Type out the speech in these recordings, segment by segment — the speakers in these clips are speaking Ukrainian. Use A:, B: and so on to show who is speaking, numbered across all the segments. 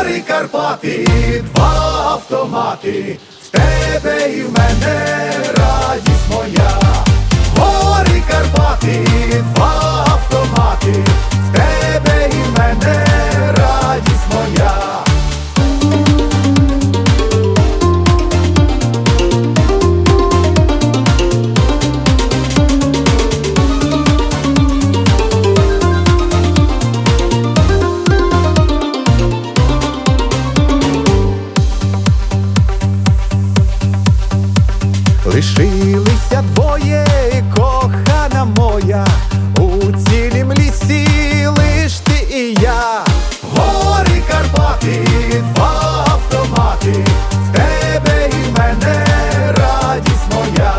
A: Гори Карпати, два автомати, в тебе і в мене радість моя. Гори Карпати, два автомати, Лишилися двоє, кохана моя, у цілім лісі лиш ти і я. Гори Карпати, два автомати, в тебе і мене радість моя.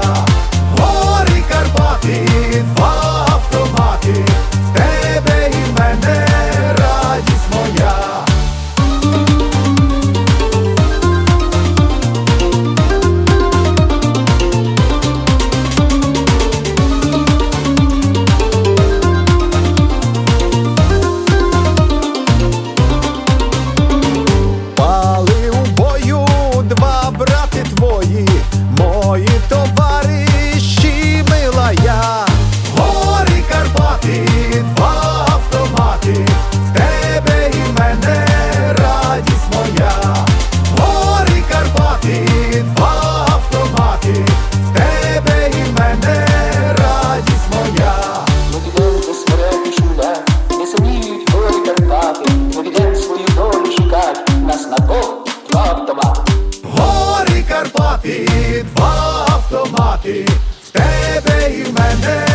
A: Гори Карпати, два Два автомати, в тебе і мене радість моя. Гори Карпати, два автомати, в тебе і мене радість моя.
B: Ми підемо до не суміють гори Карпати, підемо свою долю шукать, нас на двох два автомати.
A: Гори Карпати, два автомати, в тебе і в мене